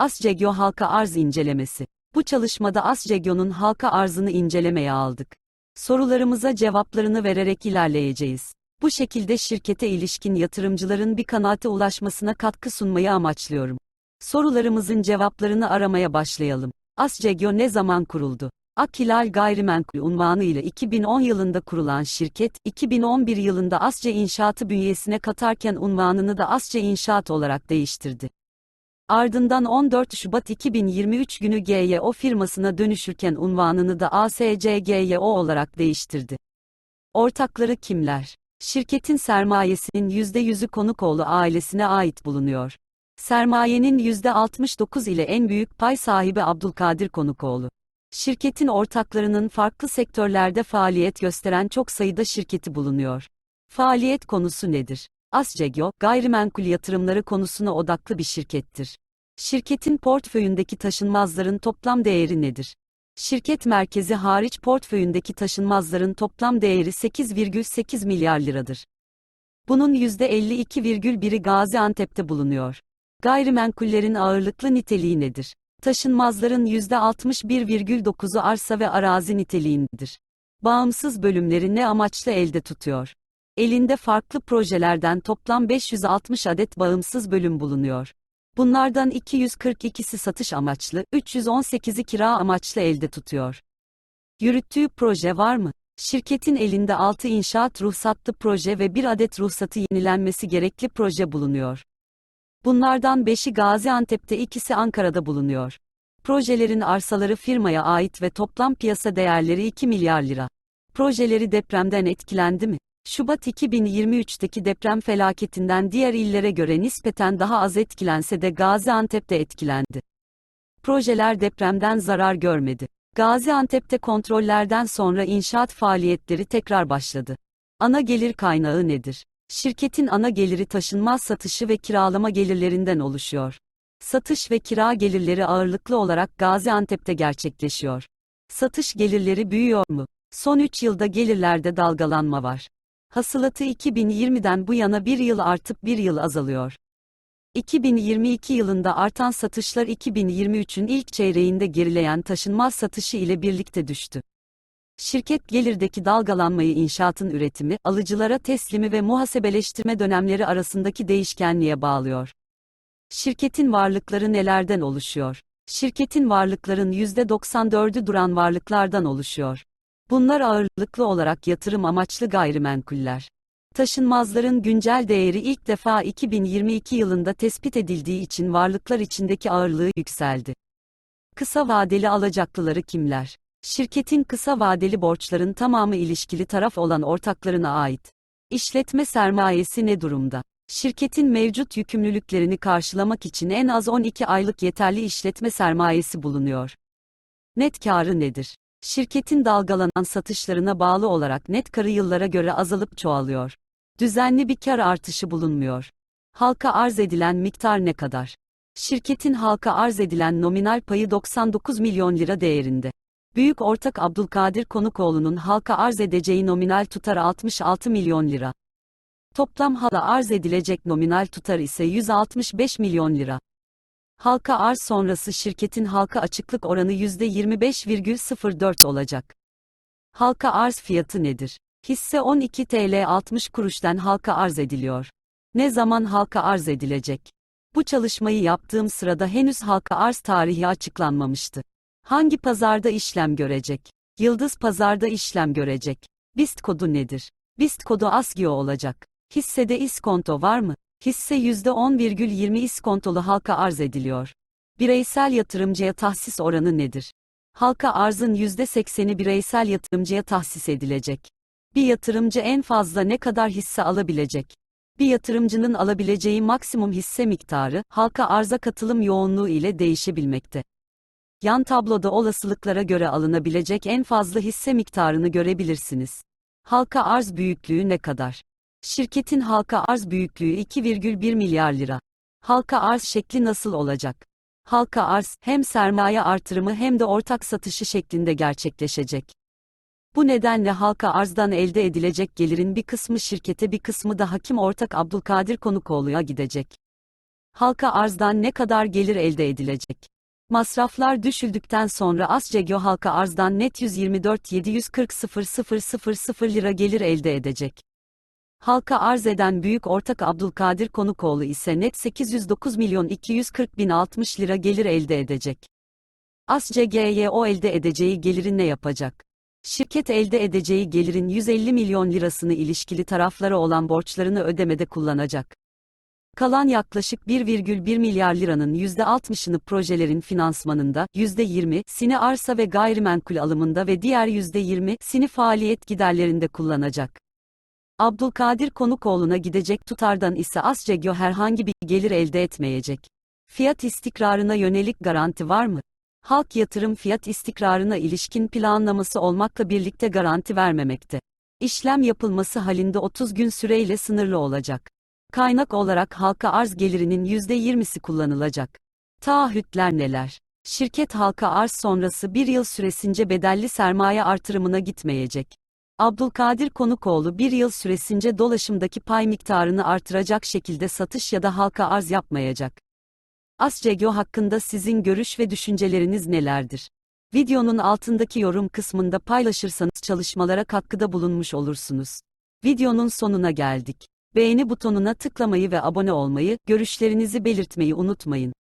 Ascegyo halka arz incelemesi. Bu çalışmada Ascegyo'nun halka arzını incelemeye aldık. Sorularımıza cevaplarını vererek ilerleyeceğiz. Bu şekilde şirkete ilişkin yatırımcıların bir kanaate ulaşmasına katkı sunmayı amaçlıyorum. Sorularımızın cevaplarını aramaya başlayalım. Ascegyo ne zaman kuruldu? Akilal Gayrimenkul unvanı ile 2010 yılında kurulan şirket, 2011 yılında Asce İnşaatı bünyesine katarken unvanını da Asce İnşaat olarak değiştirdi. Ardından 14 Şubat 2023 günü GYO firmasına dönüşürken unvanını da ASCGYO olarak değiştirdi. Ortakları kimler? Şirketin sermayesinin %100'ü Konukoğlu ailesine ait bulunuyor. Sermayenin %69 ile en büyük pay sahibi Abdülkadir Konukoğlu. Şirketin ortaklarının farklı sektörlerde faaliyet gösteren çok sayıda şirketi bulunuyor. Faaliyet konusu nedir? Ascegyo, gayrimenkul yatırımları konusuna odaklı bir şirkettir. Şirketin portföyündeki taşınmazların toplam değeri nedir? Şirket merkezi hariç portföyündeki taşınmazların toplam değeri 8,8 milyar liradır. Bunun %52,1'i Gaziantep'te bulunuyor. Gayrimenkullerin ağırlıklı niteliği nedir? Taşınmazların %61,9'u arsa ve arazi niteliğindedir. Bağımsız bölümleri ne amaçla elde tutuyor? Elinde farklı projelerden toplam 560 adet bağımsız bölüm bulunuyor. Bunlardan 242'si satış amaçlı, 318'i kira amaçlı elde tutuyor. Yürüttüğü proje var mı? Şirketin elinde 6 inşaat ruhsatlı proje ve 1 adet ruhsatı yenilenmesi gerekli proje bulunuyor. Bunlardan 5'i Gaziantep'te ikisi Ankara'da bulunuyor. Projelerin arsaları firmaya ait ve toplam piyasa değerleri 2 milyar lira. Projeleri depremden etkilendi mi? Şubat 2023'teki deprem felaketinden diğer illere göre nispeten daha az etkilense de Gaziantep'te etkilendi. Projeler depremden zarar görmedi. Gaziantep'te kontrollerden sonra inşaat faaliyetleri tekrar başladı. Ana gelir kaynağı nedir? Şirketin ana geliri taşınmaz satışı ve kiralama gelirlerinden oluşuyor. Satış ve kira gelirleri ağırlıklı olarak Gaziantep'te gerçekleşiyor. Satış gelirleri büyüyor mu? Son 3 yılda gelirlerde dalgalanma var. Hasılatı 2020'den bu yana bir yıl artıp bir yıl azalıyor. 2022 yılında artan satışlar 2023'ün ilk çeyreğinde gerileyen taşınmaz satışı ile birlikte düştü. Şirket gelirdeki dalgalanmayı inşaatın üretimi, alıcılara teslimi ve muhasebeleştirme dönemleri arasındaki değişkenliğe bağlıyor. Şirketin varlıkları nelerden oluşuyor? Şirketin varlıkların %94'ü duran varlıklardan oluşuyor. Bunlar ağırlıklı olarak yatırım amaçlı gayrimenkuller. Taşınmazların güncel değeri ilk defa 2022 yılında tespit edildiği için varlıklar içindeki ağırlığı yükseldi. Kısa vadeli alacaklıları kimler? Şirketin kısa vadeli borçların tamamı ilişkili taraf olan ortaklarına ait. İşletme sermayesi ne durumda? Şirketin mevcut yükümlülüklerini karşılamak için en az 12 aylık yeterli işletme sermayesi bulunuyor. Net karı nedir? Şirketin dalgalanan satışlarına bağlı olarak net karı yıllara göre azalıp çoğalıyor. Düzenli bir kar artışı bulunmuyor. Halka arz edilen miktar ne kadar? Şirketin halka arz edilen nominal payı 99 milyon lira değerinde. Büyük ortak Abdülkadir Konukoğlu'nun halka arz edeceği nominal tutar 66 milyon lira. Toplam hala arz edilecek nominal tutar ise 165 milyon lira. Halka arz sonrası şirketin halka açıklık oranı %25,04 olacak. Halka arz fiyatı nedir? Hisse 12 TL 60 kuruştan halka arz ediliyor. Ne zaman halka arz edilecek? Bu çalışmayı yaptığım sırada henüz halka arz tarihi açıklanmamıştı. Hangi pazarda işlem görecek? Yıldız pazarda işlem görecek. BIST kodu nedir? BIST kodu ASGIO olacak. Hissede iskonto var mı? Hisse %10,20 iskontolu halka arz ediliyor. Bireysel yatırımcıya tahsis oranı nedir? Halka arzın %80'i bireysel yatırımcıya tahsis edilecek. Bir yatırımcı en fazla ne kadar hisse alabilecek? Bir yatırımcının alabileceği maksimum hisse miktarı, halka arza katılım yoğunluğu ile değişebilmekte. Yan tabloda olasılıklara göre alınabilecek en fazla hisse miktarını görebilirsiniz. Halka arz büyüklüğü ne kadar? Şirketin halka arz büyüklüğü 2,1 milyar lira. Halka arz şekli nasıl olacak? Halka arz hem sermaye artırımı hem de ortak satışı şeklinde gerçekleşecek. Bu nedenle halka arzdan elde edilecek gelirin bir kısmı şirkete bir kısmı da hakim ortak Abdülkadir Konukoğlu'ya gidecek. Halka arzdan ne kadar gelir elde edilecek? Masraflar düşüldükten sonra Ascegyo halka arzdan net 124 740 000 lira gelir elde edecek. Halka arz eden büyük ortak Abdülkadir Konukoğlu ise net 809 milyon 240 bin 60 lira gelir elde edecek. ASCGYO elde edeceği gelirin ne yapacak? Şirket elde edeceği gelirin 150 milyon lirasını ilişkili taraflara olan borçlarını ödemede kullanacak. Kalan yaklaşık 1,1 milyar liranın %60'ını projelerin finansmanında, %20'sini arsa ve gayrimenkul alımında ve diğer %20'sini faaliyet giderlerinde kullanacak. Abdülkadir Konukoğlu'na gidecek tutardan ise Ascegyo herhangi bir gelir elde etmeyecek. Fiyat istikrarına yönelik garanti var mı? Halk yatırım fiyat istikrarına ilişkin planlaması olmakla birlikte garanti vermemekte. İşlem yapılması halinde 30 gün süreyle sınırlı olacak. Kaynak olarak halka arz gelirinin %20'si kullanılacak. Taahhütler neler? Şirket halka arz sonrası bir yıl süresince bedelli sermaye artırımına gitmeyecek. Abdülkadir Konukoğlu bir yıl süresince dolaşımdaki pay miktarını artıracak şekilde satış ya da halka arz yapmayacak. Ascegyo hakkında sizin görüş ve düşünceleriniz nelerdir? Videonun altındaki yorum kısmında paylaşırsanız çalışmalara katkıda bulunmuş olursunuz. Videonun sonuna geldik. Beğeni butonuna tıklamayı ve abone olmayı, görüşlerinizi belirtmeyi unutmayın.